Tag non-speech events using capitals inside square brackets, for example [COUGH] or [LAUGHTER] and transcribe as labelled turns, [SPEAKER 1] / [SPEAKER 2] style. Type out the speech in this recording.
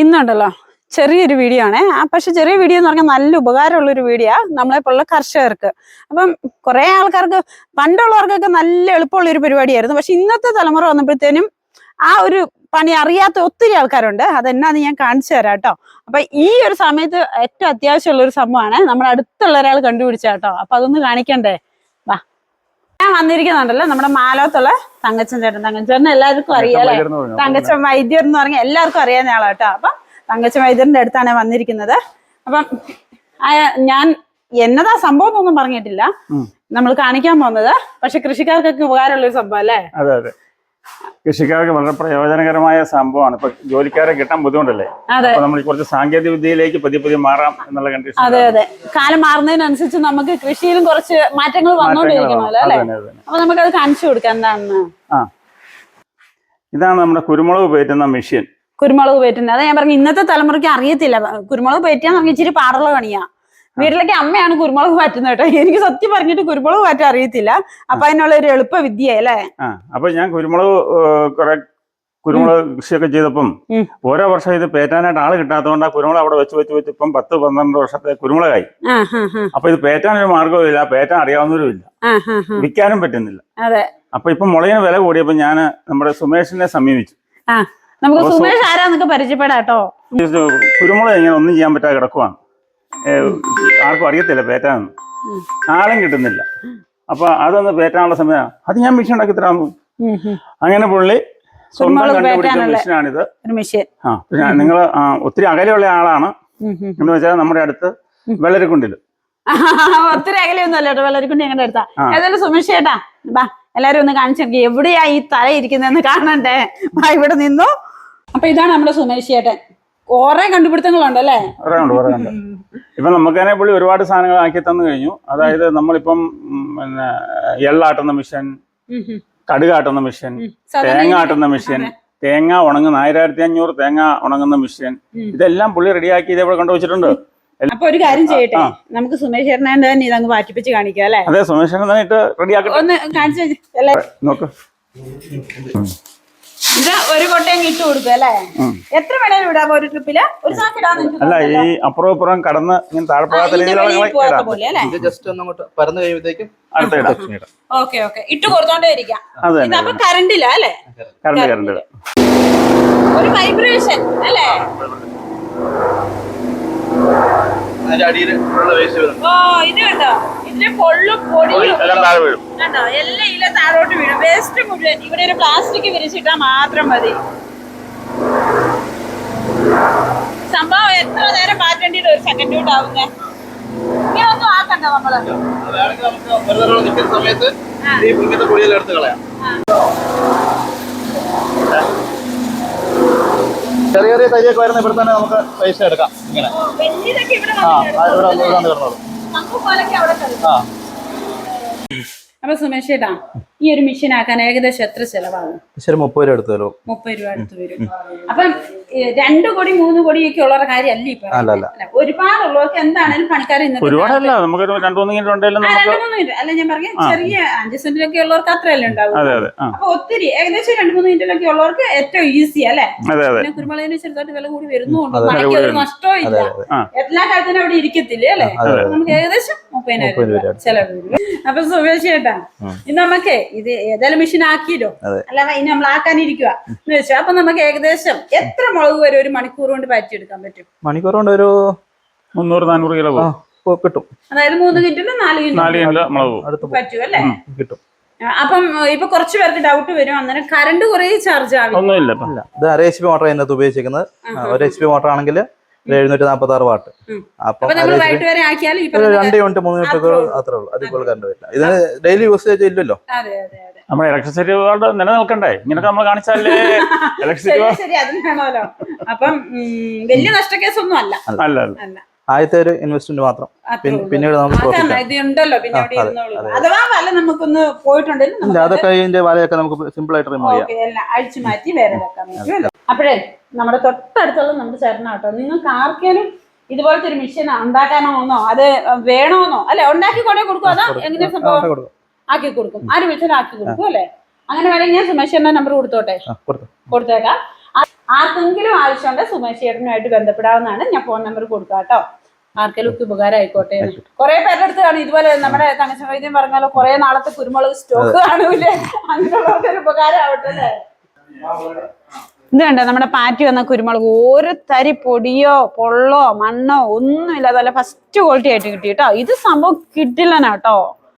[SPEAKER 1] ഇന്നുണ്ടല്ലോ. ചെറിയൊരു വീഡിയോ ആണേ. പക്ഷെ ചെറിയ വീഡിയോ എന്ന് പറഞ്ഞാൽ നല്ല ഉപകാരമുള്ള ഒരു വീഡിയോ നമ്മളെ പോലുള്ള കർഷകർക്ക്. അപ്പം കുറെ ആൾക്കാർക്ക് പണ്ടുള്ളവർക്കൊക്കെ നല്ല എളുപ്പമുള്ള ഒരു പരിപാടിയായിരുന്നു. പക്ഷെ ഇന്നത്തെ തലമുറ വന്നപ്പോഴത്തേനും ആ ഒരു പണി അറിയാത്ത ഒത്തിരി ആൾക്കാരുണ്ട്. അതെന്നാന്ന് ഞാൻ കാണിച്ചു തരാം കേട്ടോ. അപ്പൊ ഈ ഒരു സമയത്ത് ഏറ്റവും അത്യാവശ്യമുള്ള ഒരു സംഭവമാണ്. നമ്മുടെ അടുത്തുള്ള ഒരാൾ കണ്ടുപിടിച്ച കേട്ടോ. അപ്പൊ അതൊന്ന് കാണിക്കണ്ടേ? ഞാൻ വന്നിരിക്കുന്നുണ്ടല്ലോ നമ്മുടെ മാലോത്തുള്ള തങ്കച്ചൻ ചേട്ടൻ. തങ്കച്ചൻ ചേട്ടൻ എല്ലാവർക്കും അറിയാം അല്ലേ തങ്കച്ചൻ വൈദ്യർ എന്ന് പറഞ്ഞാൽ എല്ലാവർക്കും അറിയാൻ ആളാ കേട്ടോ അപ്പം തങ്കച്ചൻ വൈദ്യറിന്റെ അടുത്താണ് വന്നിരിക്കുന്നത്. അപ്പം ഞാൻ എന്നതാ സംഭവം എന്നൊന്നും പറഞ്ഞിട്ടില്ല. നമ്മൾ കാണിക്കാൻ പോകുന്നത്. പക്ഷെ കൃഷിക്കാർക്കൊക്കെ ഉപകാരമുള്ള ഒരു സംഭവം അല്ലേ?
[SPEAKER 2] അതെ അതെ. കൃഷിക്കാർക്ക് വളരെ പ്രയോജനകരമായ സംഭവമാണ്. ഇപ്പൊ ജോലിക്കാരെ കിട്ടാൻ ബുദ്ധിമുട്ടല്ലേ? അപ്പൊ നമ്മൾ കുറച്ച് സാങ്കേതിക വിദ്യയിലേക്ക് പതിയെ പതിയെ മാറാം എന്നുള്ള കണ്ടീഷൻ
[SPEAKER 1] അതെ അതെ. കാലം മാറുന്നതിനനുസരിച്ച് നമുക്ക് കൃഷിയിലും കുറച്ച് മാറ്റങ്ങൾ വന്നുകൊണ്ടിരിക്കണമല്ലോ അല്ലെ? അപ്പൊ നമുക്കത് കാണിച്ചു കൊടുക്കാം. എന്താണെന്ന്
[SPEAKER 2] ആ. ഇതാണ് നമ്മുടെ കുരുമുളക് പേറ്റുന്ന മെഷീൻ.
[SPEAKER 1] കുരുമുളക് പേറ്റുന്നത് അതെ ഞാൻ പറഞ്ഞു ഇന്നത്തെ തലമുറയ്ക്ക് അറിയത്തില്ല. കുരുമുളക് പേറ്റിയാൽ നമുക്ക് ഇച്ചിരി പാടുള്ള പണിയാ. വീട്ടിലേക്ക് അമ്മയാണ് കുരുമുളക് പാറ്റുന്നത് കേട്ടോ. എനിക്ക് സത്യം പറഞ്ഞിട്ട് കുരുമുളക് പാറ്റ അറിയത്തില്ല. അപ്പൊ അതിനുള്ള ഒരു എളുപ്പ വിദ്യ അല്ലേ
[SPEAKER 2] അപ്പൊ ഞാൻ കുരുമുളക് കുറെ കുരുമുളക് കൃഷിയൊക്കെ ചെയ്തപ്പം. ഓരോ വർഷം ഇത് പേറ്റാനായിട്ട് ആൾ കിട്ടാത്തതുകൊണ്ട് ആ കുരുമുളക് അവിടെ വെച്ച് വെച്ച് വെച്ച് ഇപ്പം പത്ത് പന്ത്രണ്ട് വർഷത്തെ കുരുമുളകായി. അപ്പൊ ഇത് പേറ്റാൻ ഒരു മാർഗവും ഇല്ല. പേറ്റാൻ അറിയാവുന്നവരും ഇല്ല വിൽക്കാനും പറ്റുന്നില്ല.
[SPEAKER 1] അതെ.
[SPEAKER 2] അപ്പൊ ഇപ്പൊ മുളകിന് വില കൂടിയപ്പോ ഞാൻ നമ്മുടെ സുമേഷിനെ സമീപിച്ചു.
[SPEAKER 1] നമുക്ക് സുമേഷ് ആരാന്നൊക്കെ
[SPEAKER 2] പരിചയപ്പെടാട്ടോ. കുരുമുളക് ഇങ്ങനെ ഒന്നും ചെയ്യാൻ പറ്റാതെ കിടക്കുവാണ്. ആർക്കും അറിയത്തില്ല പേറ്റാന്ന്.
[SPEAKER 1] ഉം.
[SPEAKER 2] ആളും കിട്ടുന്നില്ല. അപ്പൊ അതൊന്ന് പേറ്റാനുള്ള സമയം. അത് ഞാൻ മെഷീൻ ഉണ്ടാക്കി
[SPEAKER 1] ഉം.
[SPEAKER 2] അങ്ങനെ പുള്ളി സ്വന്തം കണ്ടുപിടിച്ച മെഷീനാണിത് ആ നിങ്ങൾ ഒത്തിരി അകലെയുള്ള ആളാണ്. എന്ന് വെച്ചാൽ നമ്മുടെ അടുത്ത് വെള്ളരിക്കുണ്ടിൽ. [LAUGHS]
[SPEAKER 1] ഒത്തിരി അകലെയൊന്നും അല്ല കേട്ടോ വെള്ളരിക്കുണ്ടി ഞങ്ങളുടെ അടുത്താ.
[SPEAKER 2] സുമിഷേട്ടാ
[SPEAKER 1] ഏതായാലും സുമേഷ് ചേട്ടാ ബാ എല്ലാരും ഒന്ന് കാണിച്ചു എവിടെയാ ഈ തല ഇരിക്കുന്നതെന്ന് കാണണ്ടേ? ബാ ഇവിടെ നിന്നു. അപ്പൊ ഇതാണ് നമ്മുടെ സുമേഷ് ചേട്ടൻ. കുറെ കണ്ടുപിടുത്തങ്ങളുണ്ടല്ലേ
[SPEAKER 2] പറയാനുണ്ട് പറയാനുണ്ട് ഇപ്പൊ നമുക്ക് തന്നെ പുള്ളി ഒരുപാട് സാധനങ്ങൾ ആക്കി തന്നു കഴിഞ്ഞു. അതായത് നമ്മളിപ്പം പിന്നെ എള്ളാട്ടുന്ന മിഷൻ കടുകാട്ടുന്ന മിഷൻ തേങ്ങ ആട്ടുന്ന മിഷൻ തേങ്ങ ഉണങ്ങുന്ന ആയിരത്തി അഞ്ഞൂറ് തേങ്ങ ഉണങ്ങുന്ന മിഷൻ ഇതെല്ലാം പുള്ളി റെഡിയാക്കി ഇതേപോലെ കണ്ടുവച്ചിട്ടുണ്ട്.
[SPEAKER 1] അപ്പൊ ഒരു കാര്യം ചെയ്യട്ടെ. നമുക്ക് സുമേഷ് ചേട്ടനെ തന്നെ ഇതങ്ങ് പാറ്റിപ്പിച്ച് കാണിക്കാം അല്ലേ?
[SPEAKER 2] അതെ സുമേഷനെ തന്നിട്ട് റെഡിയാക്കട്ടെ.
[SPEAKER 1] ഒന്ന് കാണിച്ചു അല്ലെ?
[SPEAKER 2] നോക്ക്.
[SPEAKER 1] ഇത് ഒരു കൊട്ടയും ഇട്ട് കൊടുക്കും അല്ലേ? എത്ര വേണേലും ഇടാം ഒരു ട്രിപ്പിൽ ഒരു സാക്ക് ഇടാന്ന്
[SPEAKER 2] അല്ല ഈ അപ്പുറം ഇപ്പുറം കടന്ന് ഇങ്ങനെ
[SPEAKER 1] താഴ്പ്പാത്ത
[SPEAKER 2] രീതിയിലുള്ള
[SPEAKER 3] ജസ്റ്റ് കഴിയുമ്പോഴത്തേക്കും
[SPEAKER 2] അടുത്ത ഇടാം.
[SPEAKER 1] Okay okay. ഇട്ട് കൊടുത്തോണ്ടേ ഇരിക്കാം
[SPEAKER 2] കറണ്ട് കറണ്ട്
[SPEAKER 1] ഒരു വൈബ്രേഷൻ അല്ലേ?
[SPEAKER 3] അതിന്റെ അടിയിൽ ഉള്ള വേസ്റ്റ്
[SPEAKER 1] ഓ ഇത് കണ്ടോ? ഇതിന്റെ പൊള്ളും പൊടിയും
[SPEAKER 2] എല്ലാം
[SPEAKER 1] കണ്ടോ? എല്ലാം ഇല താഴോട്ട് വീഴും. വേസ്റ്റ് മുഴുവൻ. ഇവിടെ ഒരു പ്ലാസ്റ്റിക് വിരിച്ചിട്ടാ മാത്രം മതി. സംഭവം എത്ര നേരം മാറ്റേണ്ടിട്ട് ഒരു സെക്കൻഡ് ആവുന്നേ? ആക്കണ്ട
[SPEAKER 3] നമ്മൾ. നിൽക്കുന്ന സമയത്ത് എടുത്ത് കളയാം. ചെറിയ ചെറിയ തൈയൊക്കെ വരുന്ന ഇവിടെ തന്നെ നമുക്ക് പൈസ എടുക്കാം. ഇങ്ങനെ. ആ ഇവിടെ വന്ന് കിടന്നോളൂ.
[SPEAKER 1] അപ്പൊ സുമേഷ് ചേട്ടാ ഈ ഒരു മെഷീൻ ആക്കാൻ ഏകദേശം എത്ര ചെലവാകും?
[SPEAKER 3] ശരി മുപ്പത് രൂപ അടുത്ത് വരും
[SPEAKER 1] മുപ്പത് രൂപ അടുത്ത് വരും. അപ്പം രണ്ടു കോടി മൂന്ന് കോടി ഒക്കെ ഉള്ള കാര്യമല്ല ഇപ്പൊ
[SPEAKER 3] അല്ല, അല്ല.
[SPEAKER 1] അല്ല, ഒരുപാടുള്ളവർക്ക് എന്താണേലും പണിക്കാർ ഇന്നത്തെ
[SPEAKER 2] ഒരുപാടല്ല രണ്ടു മൂന്ന് മിനിറ്റ് ഉണ്ടെങ്കിലും
[SPEAKER 1] മിനിറ്റ് അല്ല ഞാൻ പറഞ്ഞ ചെറിയ അഞ്ച് സെന്റിലൊക്കെ ഉള്ളവർക്ക് അത്രയല്ലേ ഉണ്ടാവും
[SPEAKER 2] അതെ അതെ ആ.
[SPEAKER 1] അപ്പൊ ഒത്തിരി ഏകദേശം രണ്ടു മൂന്ന് മിനിറ്റിലൊക്കെ ഉള്ളവർക്ക് ഏറ്റവും ഈസി അല്ലേ?
[SPEAKER 2] അതെ അതെ.
[SPEAKER 1] പിന്നെ കുരുമുളകിന് ചെറുതായിട്ട് വില കൂടി വരുന്നുണ്ട്. പണിക്ക് ഒരു നഷ്ടവും ഇല്ല. എല്ലാ കാര്യത്തിനും അവിടെ ഇരിക്കത്തില്ല അല്ലെ. നമുക്ക് ഏകദേശം മുപ്പതിനായിരം. ചെലവ് വരും. അപ്പൊ സുമേഷ് ചേട്ടാ ഇന്ന് നമുക്ക് ഇത് ഏതായാലും മെഷീൻ ആക്കിയല്ലോ. അല്ല ഇനി നമ്മൾ ആക്കാനിരിക്കുക എന്ന് വെച്ചാൽ അപ്പൊ നമുക്ക് ഏകദേശം എത്ര മുളക് വരെ ഒരു മണിക്കൂർ കൊണ്ട് പാറ്റിയെടുക്കാൻ പറ്റും?
[SPEAKER 3] മണിക്കൂർ കൊണ്ട് ഒരു
[SPEAKER 2] മുന്നൂറ് നാനൂറ് കിലോ
[SPEAKER 3] കിട്ടും.
[SPEAKER 1] അതായത് മൂന്ന് കിറ്റിന് നാല്
[SPEAKER 2] നാല്
[SPEAKER 1] കിലോ
[SPEAKER 2] മുളക്
[SPEAKER 1] പറ്റും അല്ലേ?
[SPEAKER 3] കിട്ടും.
[SPEAKER 1] അപ്പം ഇപ്പൊ കുറച്ച് പേർക്ക് ഡൗട്ട് വരും. അന്നേരം കറണ്ട് കുറേ ചാർജ് ആവില്ല?
[SPEAKER 2] ഒന്നുമില്ല
[SPEAKER 3] ഇത് അര എച്ച് പി മോട്ടർ അതിനകത്ത് ഉപയോഗിച്ചിരിക്കുന്നത്. ഒരു എച്ച് പി മോട്ടർ ആണെങ്കിൽ എഴുന്നൂറ്റി നാൽപ്പത്തി ആറ് വാട്ട്. അപ്പം
[SPEAKER 1] നമ്മൾ
[SPEAKER 3] രണ്ട് യൂണിറ്റ് മൂന്ന് യൂണിറ്റ്
[SPEAKER 1] അത്രേ ഉള്ളൂ.
[SPEAKER 3] കൂടുതൽ കറണ്ട് വരില്ല. ഇതിന് ഡെയിലി യൂസേജ് ഇല്ലല്ലോ.
[SPEAKER 1] അതെ അതെ അതെ.
[SPEAKER 2] നമ്മുടെ ഇലക്ട്രിസിറ്റി ബോർഡ് നിലനിൽക്കണ്ടേ? ഇങ്ങനൊക്കെ നമ്മൾ കാണിച്ചാലേ [LAUGHS] ഇലക്ട്രിസിറ്റി
[SPEAKER 1] അപ്പം വലിയ നഷ്ടക്കേസൊന്നും അല്ല.
[SPEAKER 2] അല്ല. അല്ല
[SPEAKER 3] ആദ്യത്തെ ഒരു ഇൻവെസ്റ്റ്മെന്റ് മാത്രം. പിന്നീട് നമുക്ക് അതൊക്കെ ഇതിന്റെ വലയൊക്കെ നമുക്ക് സിമ്പിൾ ആയിട്ട് റിമൂവ് ചെയ്യാം.
[SPEAKER 1] അപ്പോഴേ നമ്മുടെ തൊട്ടടുത്തുള്ള നമ്മുടെ ചേട്ടനാട്ടോ. നിങ്ങൾക്ക് ആർക്കേലും ഇതുപോലത്തെ ഒരു മെഷീൻ ഉണ്ടാക്കാനോന്നോ അത് വേണോന്നോ? അല്ലെ? ഉണ്ടാക്കി കൊണ്ടേ കൊടുക്കും? അതോ എങ്ങനെ സംഭവം?
[SPEAKER 3] ആക്കി കൊടുക്കും.
[SPEAKER 1] കൊടുക്കും. ആര് വിളിച്ചാലും ആക്കി കൊടുക്കും അല്ലെ? അങ്ങനെ വേണമെങ്കിൽ ഞാൻ സുമേഷന്റെ നമ്പർ കൊടുത്തോട്ടെ?
[SPEAKER 3] ആ,
[SPEAKER 1] കൊടുത്തേക്കാം. ആർക്കെങ്കിലും ആവശ്യമുണ്ട് സുമേഷ് ചേട്ടനുമായിട്ട് ബന്ധപ്പെടാവുന്നതാണ്. ഞാൻ ഫോൺ നമ്പർ കൊടുക്കാം കേട്ടോ. ആർക്കെങ്കിലും ഒക്കെ ഉപകാരം ആയിക്കോട്ടെ. കുറെ പേരുടെ അടുത്ത് കാണും. ഇതുപോലെ നമ്മുടെ തങ്കച്ച വൈദ്യം പറഞ്ഞാലോ കുറെ നാളത്തെ കുരുമുളക് സ്റ്റോക്ക് കാണൂലേ? അങ്ങനെയുള്ളവർക്ക് ഒരു ഉപകാരം ആവട്ടെ അല്ലേ ഇത് കണ്ടോ? നമ്മുടെ പാറ്റി വന്ന കുരുമുളക് ഒരു തരി പൊടിയോ പൊള്ളോ മണ്ണോ ഒന്നുമില്ല അതല്ല ഫസ്റ്റ് ക്വാളിറ്റി ആയിട്ട് കിട്ടി കേട്ടോ. ഇത് സംഭവം കിട്ടില്ലനാ കേട്ടോ.